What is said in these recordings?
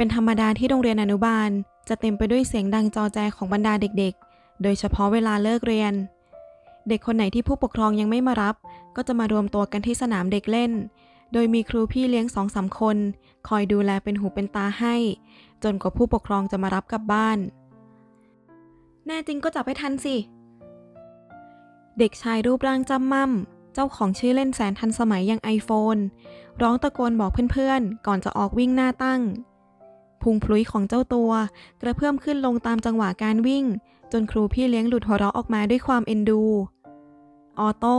เป็นธรรมดาที่โรงเรียนอนุบาล จะเต็มไปด้วยเสียงดังจอแจของบรรดาเด็กๆ โดยเฉพาะเวลาเลิกเรียน เด็กคนไหนที่ผู้ปกครองยังไม่มารับ ก็จะมารวมตัวกันที่สนามเด็กเล่น โดยมีครูพี่เลี้ยงสองสามคน คอยดูแลเป็นหูเป็นตาให้ จนกว่าผู้ปกครองจะมารับกลับบ้าน แน่จริงก็จับให้ทันสิ เด็กชายรูปร่างจำม่ำเจ้าของชื่อเล่นแสนทันสมัยอย่างไอโฟนร้องตะโกนบอกเพื่อนๆ ก่อนจะออกวิ่งหน้าตั้ง พุงพลุยของเจ้าตัว กระเพื่อมขึ้นลงตามจังหวะการวิ่ง จนครูพี่เลี้ยงหลุดหัวเราะออกมาด้วยความเอ็นดู ออโต้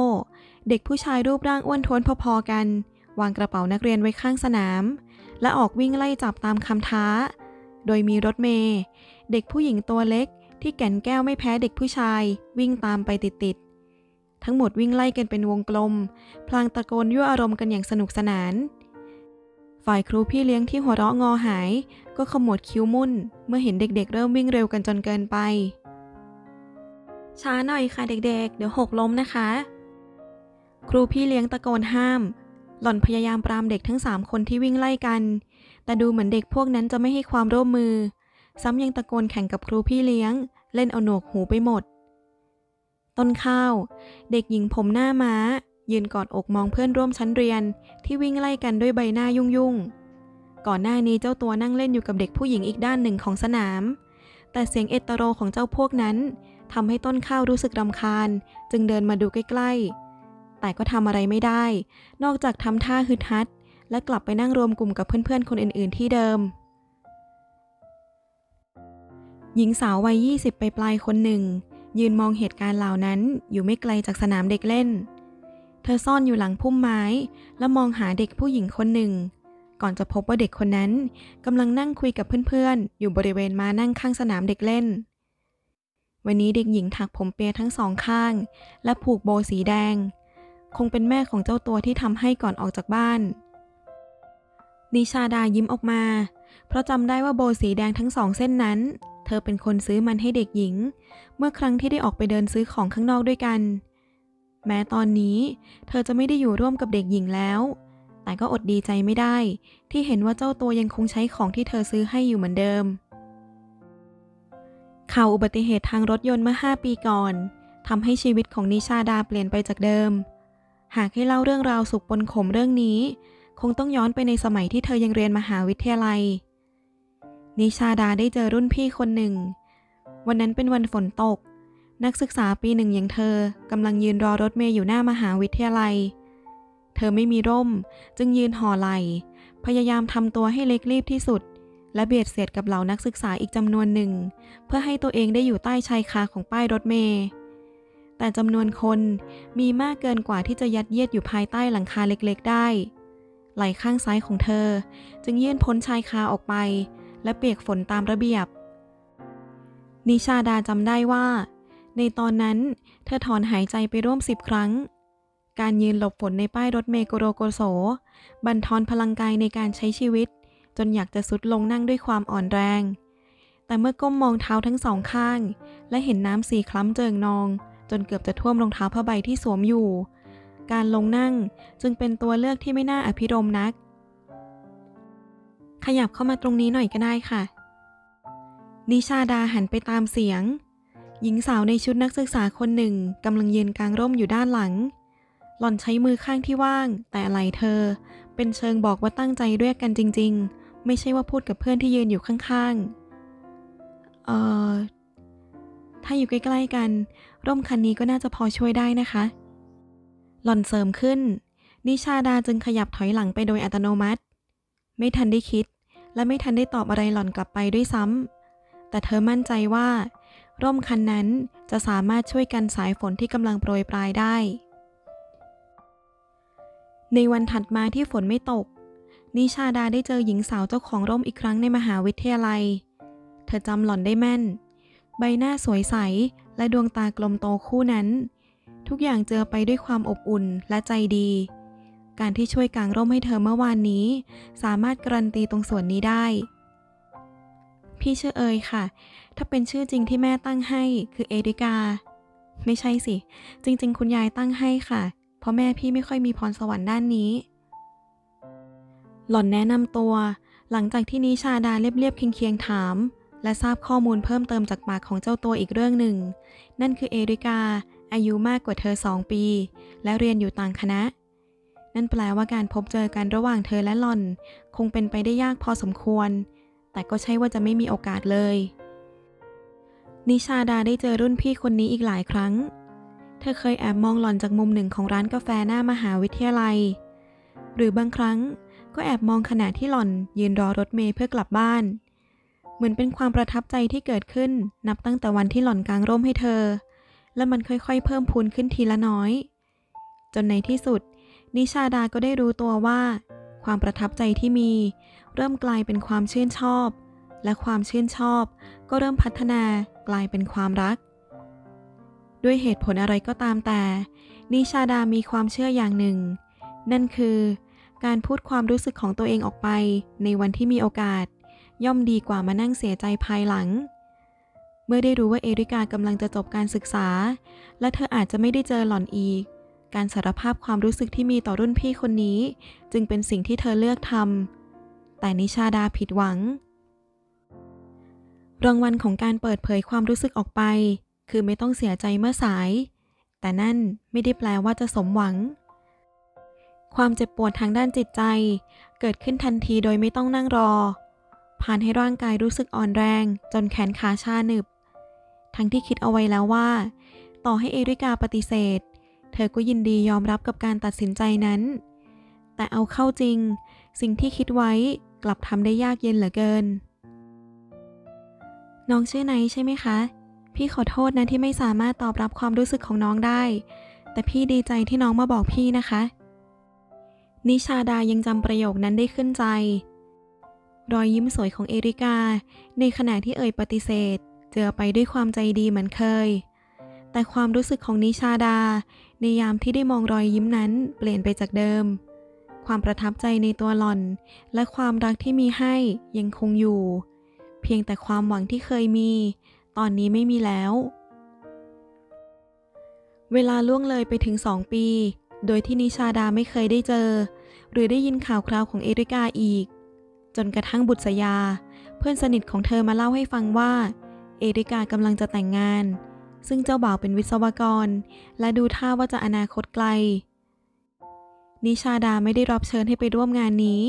เด็กผู้ชายรูปร่างอ้วนท้วนพอๆกัน วางกระเป๋านักเรียนไว้ข้างสนาม และออกวิ่งไล่จับตามคำท้า โดยมีรถเมย์เด็กผู้หญิงตัวเล็กที่แก่นแก้วไม่แพ้เด็กผู้ชาย วิ่งตามไปติดๆ ทั้งหมดวิ่งไล่กันเป็นวงกลม พลางตะโกนยั่วอารมณ์กันอย่างสนุกสนาน ฝ่ายครูพี่เลี้ยงที่หัวเราะงอหาย ก็ขมวดคิ้วมุ่น เมื่อเห็นเด็กๆ เริ่มวิ่งเร็วกันจนเกินไป ช้าหน่อยค่ะเด็กๆ เดี๋ยวหกล้มนะคะ ครูพี่เลี้ยงตะโกนห้าม หล่อนพยายามปรามเด็กทั้งสามคนที่วิ่งไล่กัน แต่ดูเหมือนเด็กพวกนั้นจะไม่ให้ความร่วมมือ ซ้ำยังตะโกนแข่งกับครูพี่เลี้ยง เล่นเอาหนวกหูไปหมด ต้นข้าว เด็กหญิงผมหน้าม้า ยืนกอดอกมองเพื่อนร่วมชั้นเรียนที่วิ่งไล่กันด้วยใบหน้ายุ่งๆ ก่อนหน้านี้เจ้าตัวนั่งเล่นอยู่กับเด็กผู้หญิงอีกด้านหนึ่งของสนาม แต่เสียงเอตโรของเจ้าพวกนั้นทำให้ต้นข้าวรู้สึกรำคาญ จึงเดินมาดูใกล้ๆ แต่ก็ทำอะไรไม่ได้ นอกจากทำท่าฮึดฮัด และกลับไปนั่งรวมกลุ่มกับเพื่อนๆ คนอื่นๆ ที่เดิม หญิงสาววัย 20 ไปปลายๆคนหนึ่ง ยืนมองเหตุการณ์เหล่านั้นอยู่ไม่ไกลจากสนามเด็กเล่น เธอซ่อนอยู่หลังพุ่มไม้ และมองหาเด็กผู้หญิงคนหนึ่ง ก่อนจะพบว่าเด็กคนนั้นกำลังนั่งคุยกับเพื่อนๆ อยู่บริเวณมานั่งข้างสนามเด็กเล่น วันนี้เด็กหญิงถักผมเปียทั้งสองข้าง และผูกโบว์สีแดง คงเป็นแม่ของเจ้าตัวที่ทำให้ก่อนออกจากบ้าน นิชาดายิ้มออกมา เพราะจำได้ว่าโบว์สีแดงทั้งสองเส้นนั้น เธอเป็นคนซื้อมันให้เด็กหญิง เมื่อครั้งที่ได้ออกไปเดินซื้อของข้างนอกด้วยกัน แม้ตอนนี้ เธอจะไม่ได้อยู่ร่วมกับเด็กหญิงแล้ว แต่ก็อดดีใจไม่ได้ ที่เห็นว่าเจ้าตัวยังคงใช้ของที่เธอซื้อให้อยู่เหมือนเดิม ข่าวอุบัติเหตุทางรถยนต์เมื่อ 5 ปีก่อนทำให้ชีวิตของนิชาดาเปลี่ยนไปจากเดิม หากให้เล่าเรื่องราวสุขปนขมเรื่องนี้ คงต้องย้อนไปในสมัยที่เธอยังเรียนมหาวิทยาลัย นิชาดาได้เจอรุ่นพี่คนหนึ่ง วันนั้นเป็นวันฝนตก นักศึกษาปีหนึ่งอย่างเธอกำลังยืนรอรถเมย์อยู่หน้ามหาวิทยาลัยเเธอไม่มีร่ม จึงยืนห่อไหลพยายามทำตัวให้เล็กรีบที่สุด และเบียดเสียดกับเหล่านักศึกษาอีกจำนวนหนึ่ง เพื่อให้ตัวเองได้อยู่ใต้ชายคาของป้ายรถเมย์แต่จำนวนคนมีมากเกินกว่าที่จะยัดเยียดอยู่ภายใต้หลังคาเล็กๆได้ ไหล่ข้างซ้ายของเธอ จึงยื่นพ้นชายคาออกไป และเปียกฝนตามระเบียบ นิชาดาจำได้ว่า ในตอนนั้นเธอถอนหายใจไปร่วมสิบครั้ง การยืนหลบฝนในป้ายรถเมโกโรโกโส บันทอนพลังกายในการใช้ชีวิต จนอยากจะสุดลงนั่งด้วยความอ่อนแรง แต่เมื่อก้มมองเท้าทั้งสองข้าง และเห็นน้ำสีคล้ำเจิงนอง จนเกือบจะท่วมรองเท้าผ้าใบที่สวมอยู่ การลงนั่งจึงเป็นตัวเลือกที่ไม่น่าอภิรมนัก ขยับเข้ามาตรงนี้หน่อยก็ได้ค่ะ นิชาดาหันไปตามเสียง หญิงสาวในชุดนักศึกษาคนหนึ่งกำลังยืนกลางร่มอยู่ด้านหลัง หล่อนใช้มือข้างที่ว่าง แต่ไหลเธอ เป็นเชิงบอกว่าตั้งใจเรียกกันจริง ๆ ไม่ใช่ว่าพูดกับเพื่อนที่ยืนอยู่ข้างๆ เอ่อ ถ้าอยู่ใกล้ๆกัน ร่มคันนี้ก็น่าจะพอช่วยได้นะคะ หล่อนเสริมขึ้น นิชาดาจึงขยับถอยหลังไปโดยอัตโนมัติ ไม่ทันได้คิด และไม่ทันได้ตอบอะไรหล่อนกลับไปด้วยซ้ำ แต่เธอมั่นใจว่า ร่มคันนั้นจะสามารถช่วยกันสายฝนที่กำลังโปรยปลายได้ ในวันถัดมาที่ฝนไม่ตก นิชาดาได้เจอหญิงสาวเจ้าของร่มอีกครั้งในมหาวิทยาลัย เธอจำหล่อนได้แม่น ใบหน้าสวยใสและดวงตากลมโตคู่นั้น ทุกอย่างเจอไปด้วยความอบอุ่นและใจดี การที่ช่วยกางร่มให้เธอเมื่อวานนี้ สามารถการันตีตรงส่วนนี้ได้ พี่ชื่อเอยค่ะ ถ้าเป็นชื่อจริงที่แม่ตั้งให้คือเอริกา ไม่ใช่สิ จริง ๆ คุณยายตั้งให้ค่ะเเพราะแม่พี่ไม่ค่อยมีพรสวรรค์ด้านนี้ หล่อนแนะนำตัว หลังจากที่นิชาดาเรียบๆเคียงๆถาม และทราบข้อมูลเพิ่มเติมจากปากของเจ้าตัวอีกเรื่องหนึ่ง นั่นคือเอริกา อายุมากกว่าเธอสองปี และเรียนอยู่ต่างคณะ นั่นแปลว่าการพบเจอกันระหว่างเธอและหล่อน คงเป็นไปได้ยากพอสมควร แต่ก็ใช่ว่าจะไม่มีโอกาสเลยนิชาดาได้เจอรุ่นพี่คนนี้อีกหลายครั้ง เธอเคยแอบมองหล่อนจากมุมหนึ่งของร้านกาแฟหน้ามหาวิทยาลัย หรือบางครั้งก็แอบมองขณะที่หล่อนยืนรอรถเมล์เพื่อกลับบ้าน เหมือนเป็นความประทับใจที่เกิดขึ้นนับตั้งแต่วันที่หล่อนกางร่มให้เธอ และมันค่อยๆ เพิ่มพูนขึ้นทีละน้อย จนในที่สุด นิชาดาก็ได้รู้ตัวว่า ความประทับใจที่มี เริ่มกลายเป็นความชื่นชอบ และความชื่นชอบ ก็เริ่มพัฒนากลายเป็นความรัก ด้วยเหตุผลอะไรก็ตามแต่นิชาดามีความเชื่ออย่างหนึ่ง นั่นคือ การพูดความรู้สึกของตัวเองออกไป ในวันที่มีโอกาส ย่อมดีกว่ามานั่งเสียใจภายหลัง เมื่อได้รู้ว่าเอริกากำลังจะจบการศึกษา และเธออาจจะไม่ได้เจอหล่อนอีก การสารภาพความรู้สึกที่มีต่อรุ่นพี่คนนี้ จึงเป็นสิ่งที่เธอเลือกทำแต่นิชาดาผิดหวังรางวัลของการเปิดเผยความรู้สึกออกไป คือไม่ต้องเสียใจเมื่อสาย แต่นั่นไม่ได้แปลว่าจะสมหวัง ความเจ็บปวดทางด้านจิตใจ เกิดขึ้นทันทีโดยไม่ต้องนั่งรอ ผ่านให้ร่างกายรู้สึกอ่อนแรง จนแขนขาชาหนึบ ทั้งที่คิดเอาไว้แล้วว่า ต่อให้เอริกาปฏิเสธ เธอก็ยินดียอมรับกับการตัดสินใจนั้น แต่เอาเข้าจริง สิ่งที่คิดไว้กลับทำได้ยากเย็นเหลือเกิน น้องชื่อไนใช่ไหมคะ พี่ขอโทษนะที่ไม่สามารถตอบรับความรู้สึกของน้องได้ แต่พี่ดีใจที่น้องมาบอกพี่นะคะ นิชาดายังจำประโยคนั้นได้ขึ้นใจ รอยยิ้มสวยของเอริกา ในขณะที่เอ่ยปฏิเสธ เจอไปด้วยความใจดีเหมือนเคย แต่ความรู้สึกของนิชาดา ในยามที่ได้มองรอยยิ้มนั้นเปลี่ยนไปจากเดิม ความประทับใจในตัวหล่อน และความรักที่มีให้ยังคงอยู่ เพียงแต่ความหวังที่เคยมี ตอนนี้ไม่มีแล้ว เวลาล่วงเลยไปถึงสองปี โดยที่นิชาดาไม่เคยได้เจอ หรือได้ยินข่าวคราวของเอริกาอีก จนกระทั่งบุตรยา เพื่อนสนิทของเธอมาเล่าให้ฟังว่า เอริกากำลังจะแต่งงาน ซึ่งเจ้าบ่าวเป็นวิศวกร และดูท่าว่าจะอนาคตไกล นิชาดาไม่ได้รับเชิญให้ไปร่วมงานนี้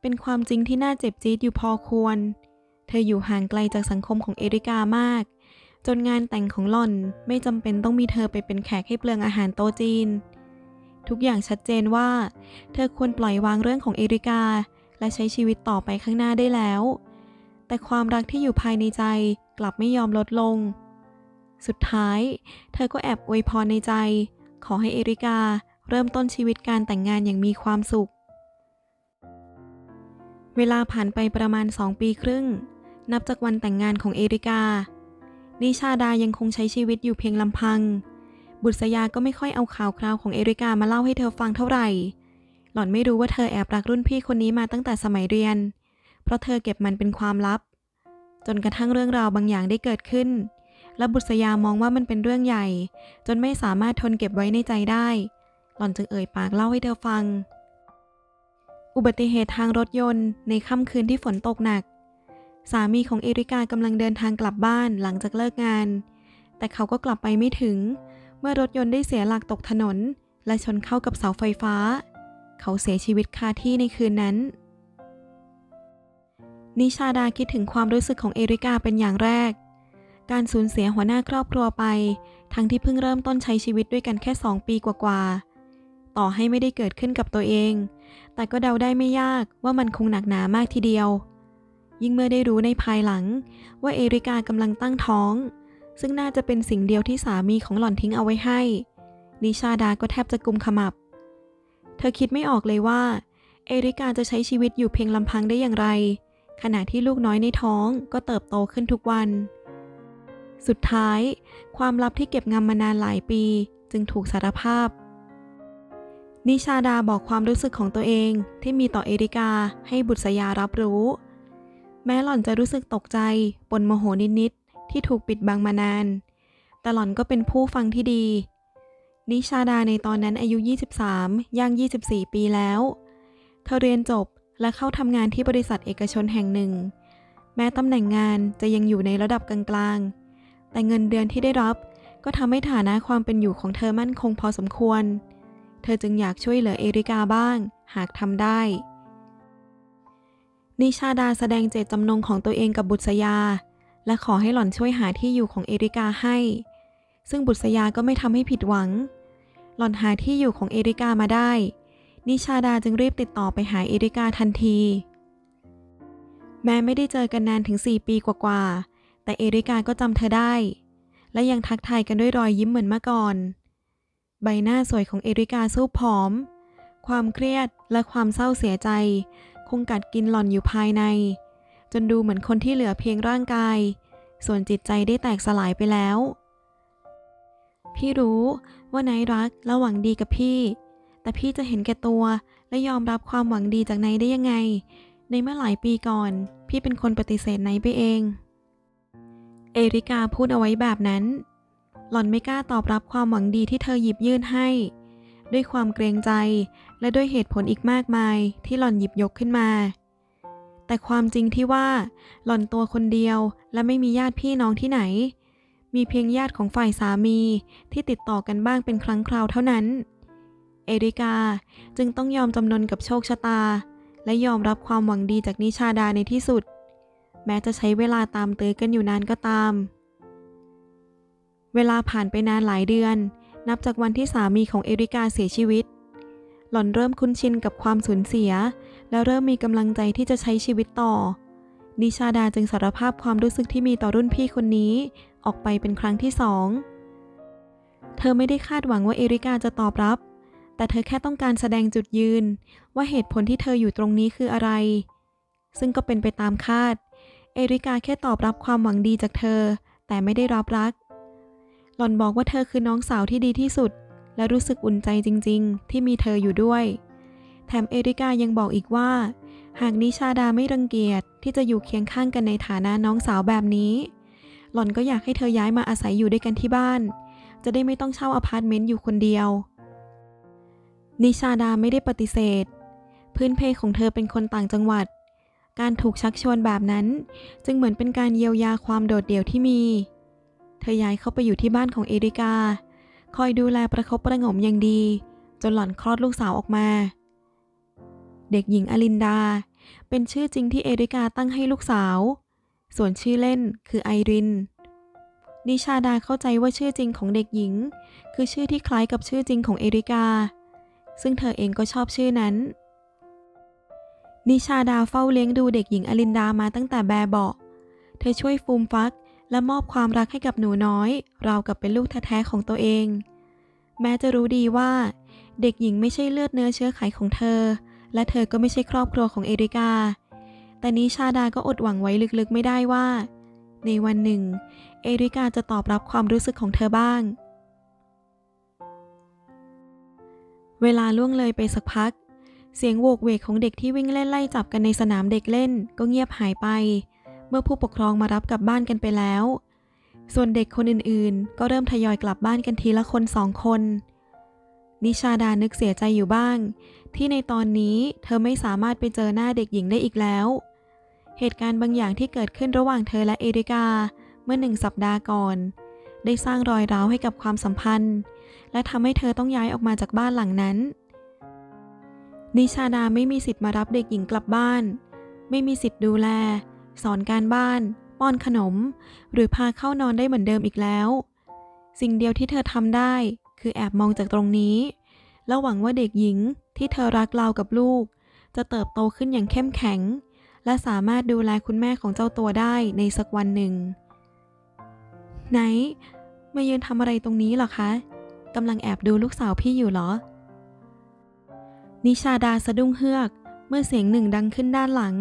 เป็นความจริงที่น่าเจ็บจี๊ดอยู่พอควรเเธออยู่ห่างไกลจากสังคมของเอริกามาก จนงานแต่งของหล่อนไม่จำเป็นต้องมีเธอไปเป็นแขกให้เปลืองอาหารโต๊ะจีน ทุกอย่างชัดเจนว่า เธอควรปล่อยวางเรื่องของเอริกา และใช้ชีวิตต่อไปข้างหน้าได้แล้ว แต่ความรักที่อยู่ภายในใจกลับไม่ยอมลดลง สุดท้าย เธอก็แอบอวยพรในใจ ขอให้เอริกาเริ่มต้นชีวิตการแต่งงานอย่างมีความสุข เวลาผ่านไปประมาณสองปีครึ่ง นับจากวันแต่งงานของเอริกา นิชาดายังคงใช้ชีวิตอยู่เพียงลำพัง บุษยาก็ไม่ค่อยเอาข่าวคราวของเอริกามาเล่าให้เธอฟังเท่าไหร่ หล่อนไม่รู้ว่าเธอแอบรักรุ่นพี่คนนี้มาตั้งแต่สมัยเรียน เพราะเธอเก็บมันเป็นความลับ จนกระทั่งเรื่องราวบางอย่างได้เกิดขึ้น และบุษยามองว่ามันเป็นเรื่องใหญ่ จนไม่สามารถทนเก็บไว้ในใจได้ หล่อนจึงเอ่ยปากเล่าให้เธอฟังอุบัติเหตุทางรถยนต์ในค่ำคืนที่ฝนตกหนัก สามีของเอริกากำลังเดินทางกลับบ้านหลังจากเลิกงาน แต่เขาก็กลับไปไม่ถึง เมื่อรถยนต์ได้เสียหลักตกถนน และชนเข้ากับเสาไฟฟ้า เขาเสียชีวิตคาที่ในคืนนั้น นิชาดาคิดถึงความรู้สึกของเอริกาเป็นอย่างแรก การสูญเสียหัวหน้าครอบครัวไป ทั้งที่เพิ่งเริ่มต้นใช้ชีวิตด้วยกันแค่สองปีกว่าๆ ต่อให้ไม่ได้เกิดขึ้นกับตัวเอง แต่ก็เดาได้ไม่ยากว่ามันคงหนักหนามากทีเดียว ยิ่งเมื่อได้รู้ในภายหลัง ว่าเอริกากำลังตั้งท้อง ซึ่งน่าจะเป็นสิ่งเดียวที่สามีของหล่อนทิ้งเอาไว้ให้นิชาดาก็แทบจะกุมขมับ เธอคิดไม่ออกเลยว่า เอริกาจะใช้ชีวิตอยู่เพียงลำพังได้อย่างไร ขณะที่ลูกน้อยในท้องก็เติบโตขึ้นทุกวัน สุดท้าย ความลับที่เก็บงำมานานหลายปี จึงถูกสารภาพ นิชาดาบอกความรู้สึกของตัวเองที่มีต่อเอริกาให้บุตรสยารับรู้ แม้หล่อนจะรู้สึกตกใจปนโมโหนิดๆที่ถูกปิดบังมานาน แต่หล่อนก็เป็นผู้ฟังที่ดี นิชาดาในตอนนั้นอายุ 23 ย่าง 24 ปีแล้ว เธอเรียนจบและเข้าทำงานที่บริษัทเอกชนแห่งหนึ่ง แม้ตำแหน่งงานจะยังอยู่ในระดับกลางๆ แต่เงินเดือนที่ได้รับก็ทำให้ฐานะความเป็นอยู่ของเธอมั่นคงพอสมควร เธอจึงอยากช่วยเหลือเอริกาบ้าง หากทำได้ นิชาดาแสดงเจตจำนงของตัวเองกับบุษยา และขอให้หล่อนช่วยหาที่อยู่ของเอริกาให้ ซึ่งบุษยาก็ไม่ทำให้ผิดหวัง หล่อนหาที่อยู่ของเอริกามาได้ นิชาดาจึงรีบติดต่อไปหาเอริกาทันที แม้ไม่ได้เจอกันนานถึง 4 ปีกว่าๆ แต่เอริกาก็จำเธอได้ และยังทักทายกันด้วยรอยยิ้มเหมือนเมื่อก่อน ใบหน้าสวยของเอริกาสู้ผอม ความเครียดและความเศร้าเสียใจ คงกัดกินหล่อนอยู่ภายใน จนดูเหมือนคนที่เหลือเพียงร่างกาย ส่วนจิตใจได้แตกสลายไปแล้ว พี่รู้ว่านายรักและหวังดีกับพี่ แต่พี่จะเห็นแก่ตัวและยอมรับความหวังดีจากนายได้ยังไง ในเมื่อหลายปีก่อน พี่เป็นคนปฏิเสธนายไปเอง เอริกาพูดเอาไว้แบบนั้น หล่อนไม่กล้าตอบรับความหวังดีที่เธอหยิบยื่นให้ ด้วยความเกรงใจ และด้วยเหตุผลอีกมากมายที่หล่อนหยิบยกขึ้นมา แต่ความจริงที่ว่า หล่อนตัวคนเดียวและไม่มีญาติพี่น้องที่ไหน มีเพียงญาติของฝ่ายสามีที่ติดต่อกันบ้างเป็นครั้งคราวเท่านั้น เอริกาจึงต้องยอมจำนนกับโชคชะตา และยอมรับความหวังดีจากนิชาดาในที่สุด แม้จะใช้เวลาตามตื้อกันอยู่นานก็ตาม เวลาผ่านไปนานหลายเดือน นับจากวันที่สามีของเอริกาเสียชีวิต หล่อนเริ่มคุ้นชินกับความสูญเสีย และเริ่มมีกำลังใจที่จะใช้ชีวิตต่อ นิชาดาจึงสารภาพความรู้สึกที่มีต่อรุ่นพี่คนนี้ ออกไปเป็นครั้งที่สอง เธอไม่ได้คาดหวังว่าเอริกาจะตอบรับ แต่เธอแค่ต้องการแสดงจุดยืน ว่าเหตุผลที่เธออยู่ตรงนี้คืออะไร ซึ่งก็เป็นไปตามคาด เอริกาแค่ตอบรับความหวังดีจากเธอ แต่ไม่ได้รับรัก หล่อนบอกว่าเธอคือน้องสาวที่ดีที่สุด และรู้สึกอุ่นใจจริง ๆ ที่มีเธออยู่ด้วย แถมเอริกายังบอกอีกว่า หากนิชาดาไม่รังเกียจที่จะอยู่เคียงข้างกันในฐานะน้องสาวแบบนี้ หล่อนก็อยากให้เธอย้ายมาอาศัยอยู่ด้วยกันที่บ้าน จะได้ไม่ต้องเช่าอพาร์ตเมนต์อยู่คนเดียว นิชาดาไม่ได้ปฏิเสธ พื้นเพของเธอเป็นคนต่างจังหวัด การถูกชักชวนแบบนั้น จึงเหมือนเป็นการเยียวยาความโดดเดี่ยวที่มี เธอย้ายเข้าไปอยู่ที่บ้านของเอริกา คอยดูแลประคบประงมอย่างดี จนหล่อนคลอดลูกสาวออกมา เด็กหญิงอลินดา เป็นชื่อจริงที่เอริกาตั้งให้ลูกสาว ส่วนชื่อเล่นคือไอริน นิชาดาเข้าใจว่าชื่อจริงของเด็กหญิง คือชื่อที่คล้ายกับชื่อจริงของเอริกา ซึ่งเธอเองก็ชอบชื่อนั้น นิชาดาเฝ้าเลี้ยงดูเด็กหญิงอลินดามาตั้งแต่แบบเบาะเธอช่วยฟูมฟัก และมอบความรักให้กับหนูน้อย ราวกับเป็นลูกแท้ๆของตัวเอง แม้จะรู้ดีว่า เด็กหญิงไม่ใช่เลือดเนื้อเชื้อไขของเธอ และเธอก็ไม่ใช่ครอบครัวของเอริกา แต่นิชาดาก็อดหวังไว้ลึกๆไม่ได้ว่า ในวันหนึ่ง เอริกาจะตอบรับความรู้สึกของเธอบ้าง เวลาล่วงเลยไปสักพัก เสียงโวกเวกของเด็กที่วิ่งเล่นไล่จับกันในสนามเด็กเล่นก็เงียบหายไปเเมื่อผู้ปกครองมารับกลับบ้านกันไปแล้ว ส่วนเด็กคนอื่นๆ ก็เริ่มทยอยกลับบ้านกันทีละคนสองคน นิชาดานึกเสียใจอยู่บ้าง ที่ในตอนนี้เธอไม่สามารถไปเจอหน้าเด็กหญิงได้อีกแล้ว เหตุการณ์บางอย่างที่เกิดขึ้นระหว่างเธอและเอริกาเมื่อหนึ่งสัปดาห์ก่อน ได้สร้างรอยร้าวให้กับความสัมพันธ์ และทำให้เธอต้องย้ายออกมาจากบ้านหลังนั้น นิชาดาไม่มีสิทธิ์มารับเด็กหญิงกลับบ้าน ไม่มีสิทธิ์ดูแล สอนการบ้าน ป้อนขนม หรือพาเข้านอนได้เหมือนเดิมอีกแล้ว สิ่งเดียวที่เธอทำได้ คือแอบมองจากตรงนี้ แล้วหวังว่าเด็กหญิงที่เธอรักราวกับลูก จะเติบโตขึ้นอย่างเข้มแข็ง และสามารถดูแลคุณแม่ของเจ้าตัวได้ในสักวันหนึ่ง ไหนมายืนทำอะไรตรงนี้หรอคะกำลังแอบดูลูกสาวพี่อยู่เหรอ นิชาดาสะดุ้งเฮือก เมื่อเสียงหนึ่งดังขึ้นด้านหลัง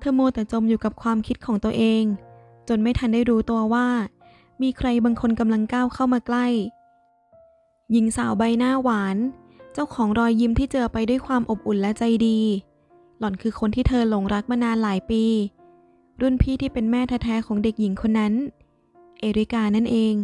เธอโมวแต่จมอยู่กับความคิดของตัวเอง จนไม่ทันได้รู้ตัวว่า มีใครบางคนกำลังก้าวเข้ามาใกล้ หญิงสาวใบหน้าหวาน เจ้าของรอยยิ้มที่เจอไปด้วยความอบอุ่นและใจดี หล่อนคือคนที่เธอหลงรักมานานหลายปี รุ่นพี่ที่เป็นแม่แท้ๆของเด็กหญิงคนนั้น เอริกานั่นเอง